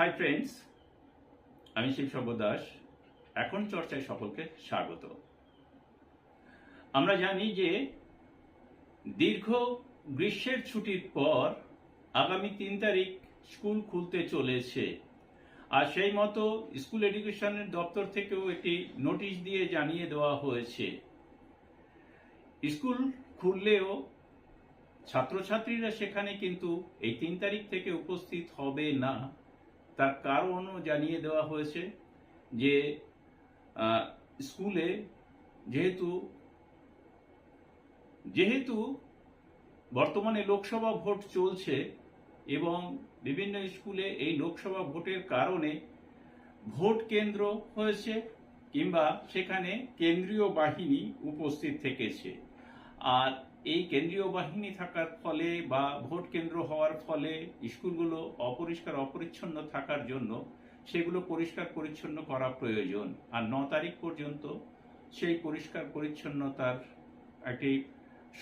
Hi friends আমি শিবশব্দ দাস। এখন চর্চায় সকলকে স্বাগত। আমরা জানি যে দীর্ঘ গ্রীষ্মের ছুটির পর আগামী তিন তারিখ স্কুল খুলতে চলেছে। আর সেই মতো স্কুল এডুকেশনের দপ্তর থেকেও একটি নোটিশ দিয়ে জানিয়ে দেওয়া হয়েছে। স্কুল খুললেও ছাত্রছাত্রীরা সেখানে কিন্তু এই তিন তারিখ থেকে উপস্থিত হবে না। তার কারণও জানিয়ে দেওয়া হয়েছে যে স্কুলে যেহেতু যেহেতু বর্তমানে লোকসভা ভোট চলছে এবং বিভিন্ন স্কুলে এই লোকসভা ভোটের কারণে ভোট কেন্দ্র হয়েছে কিংবা সেখানে কেন্দ্রীয় বাহিনী উপস্থিত থেকেছে। আর এই কেন্দ্রীয় বাহিনী থাকার ফলে বা ভোট কেন্দ্র হওয়ার ফলে স্কুলগুলো অপরিষ্কার, অপরিচ্ছন্ন থাকার জন্য সেগুলো পরিষ্কার পরিচ্ছন্ন করা প্রয়োজন। আর ন তারিখ পর্যন্ত সেই পরিষ্কার পরিচ্ছন্নতার একটি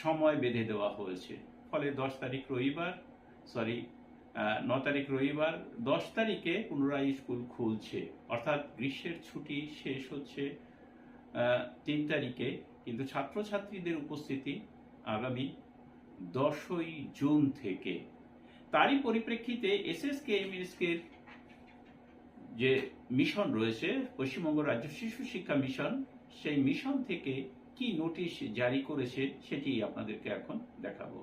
সময় বেঁধে দেওয়া হয়েছে। ফলে দশ তারিখ রবিবার সরি ন তারিখ রবিবার, দশ তারিখে পুনরায় স্কুল খুলছে। অর্থাৎ গ্রীষ্মের ছুটি শেষ হচ্ছে তিন তারিখে। কিন্তু ছাত্রছাত্রীদের উপস্থিতি আগামী দশই জুন থেকে। তারই পরিপ্রেক্ষিতে এসএসকে এমএসকে যে মিশন রয়েছে, পশ্চিমবঙ্গ রাজ্য শিশু শিক্ষা মিশন, সেই মিশন থেকে কি নোটিশ জারি করেছে সেটি আপনাদেরকে এখন দেখাবো।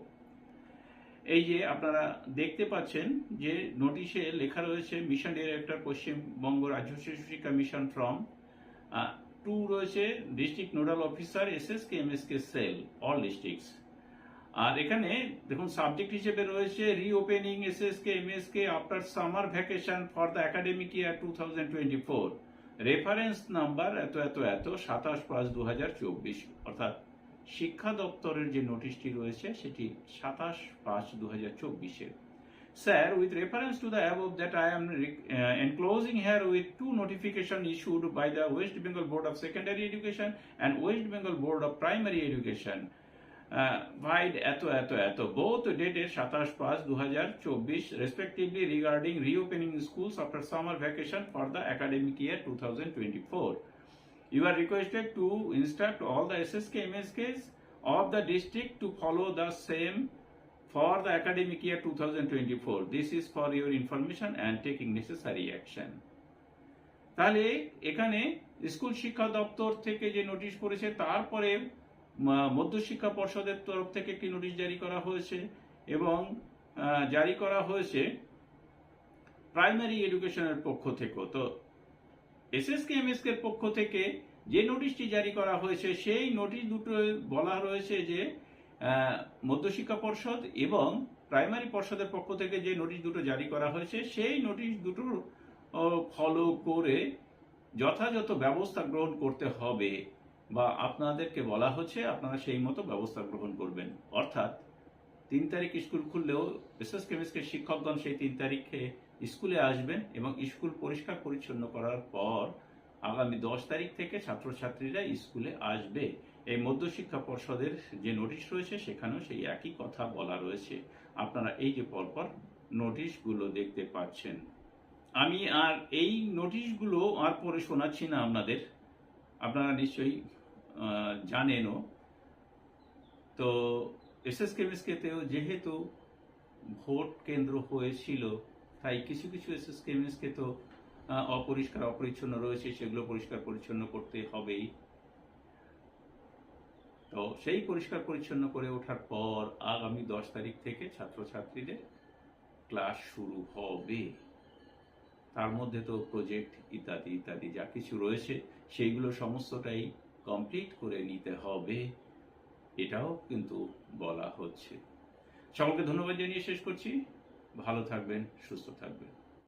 এই যে আপনারা দেখতে পাচ্ছেন যে নোটিশে লেখা রয়েছে, মিশন ডিরেক্টর পশ্চিমবঙ্গ রাজ্য শিশু শিক্ষা মিশন ফ্রম টু রয়েছে district nodal officer S S K M S K cell, all districts. আর এখানে দেখুন, সাবজেক্ট হিসেবে রয়েছে reopening S S K M S K after summer vacation for the academic year two thousand twenty four. Reference number এত এত এত, সাতাশ পাঁচ দু হাজার চব্বিশ। অর্থাৎ শিক্ষা দপ্তরের যে নোটিশটি রয়েছে, সেটি সাতাশ পাঁচ দু হাজার চব্বিশের। Sir, with reference to the above that I am uh, enclosing here with two notification issued by the West Bengal Board of Secondary Education and West Bengal Board of Primary Education. Uh, by eto eto eto both dated সাতাশ পাঁচ দু হাজার চব্বিশ respectively regarding reopening schools after summer vacation for the academic year 2024. You are requested to instruct all the SSK MSKs of the district to follow the same for the academic year 2024. This is for your information and taking necessary action. তাহলে এখানে school শিক্ষা দপ্তর থেকে যে notice করেছে তারপরে মধ্যশিক্ষা পর্ষদের তরফ থেকে একটি নোটিশ জারি করা হয়েছে এবং জারি করা হয়েছে প্রাইমারি এডুকেশনের পক্ষ থেকেও তো এসএসকে, এমএসকে পক্ষ থেকে যে নোটিশটি জারি করা হয়েছে, সেই নোটিশ দুটো বলা রয়েছে যে মধ্যশিক্ষা পর্ষদ এবং প্রাইমারি পর্ষদের পক্ষ থেকে যে নোটিশ দুটো জারি করা হয়েছে, সেই নোটিশ দুটোর ফলো করে যথাযথ ব্যবস্থা গ্রহণ করতে হবে বা আপনাদেরকে বলা হচ্ছে আপনারা সেই মতো ব্যবস্থা গ্রহণ করবেন। অর্থাৎ তিন তারিখ স্কুল খুললেও বিশেষ কেমিস্ট্রি শিক্ষকগণ সেই তিন তারিখে স্কুলে আসবেন এবং স্কুল পরিষ্কার পরিচ্ছন্ন করার পর আগামী দশ তারিখ থেকে ছাত্রছাত্রীরা স্কুলে আসবে। এই মধ্যশিক্ষা পর্ষদের যে নোটিশ রয়েছে, সেখানেও সেই একই কথা বলা রয়েছে। আপনারা এই যে পরপর নোটিশগুলো দেখতে পাচ্ছেন। আমি আর এই নোটিশগুলো আর পরে শোনাচ্ছি না আপনাদের। আপনারা নিশ্চয়ই জানেনও। তো এস এস কেমিস্কেতেও যেহেতু ভোট কেন্দ্র হয়েছিল, তাই কিছু কিছু এস এস কেমিস্কে তো অপরিষ্কার, অপরিচ্ছন্ন রয়েছে, সেগুলো পরিষ্কার পরিচ্ছন্ন করতে হবেই। তো সেই পরিষ্কার পরিচ্ছন্ন করে ওঠার পর আগামী দশ তারিখ থেকে ছাত্রছাত্রীদের ক্লাস শুরু হবে। তার মধ্যে তো প্রজেক্ট ইত্যাদি ইত্যাদি যা কিছু রয়েছে, সেইগুলো সমস্তটাই কমপ্লিট করে নিতে হবে। এটাও কিন্তু বলা হচ্ছে। সকলকে ধন্যবাদ জানিয়ে শেষ করছি। ভালো থাকবেন, সুস্থ থাকবেন।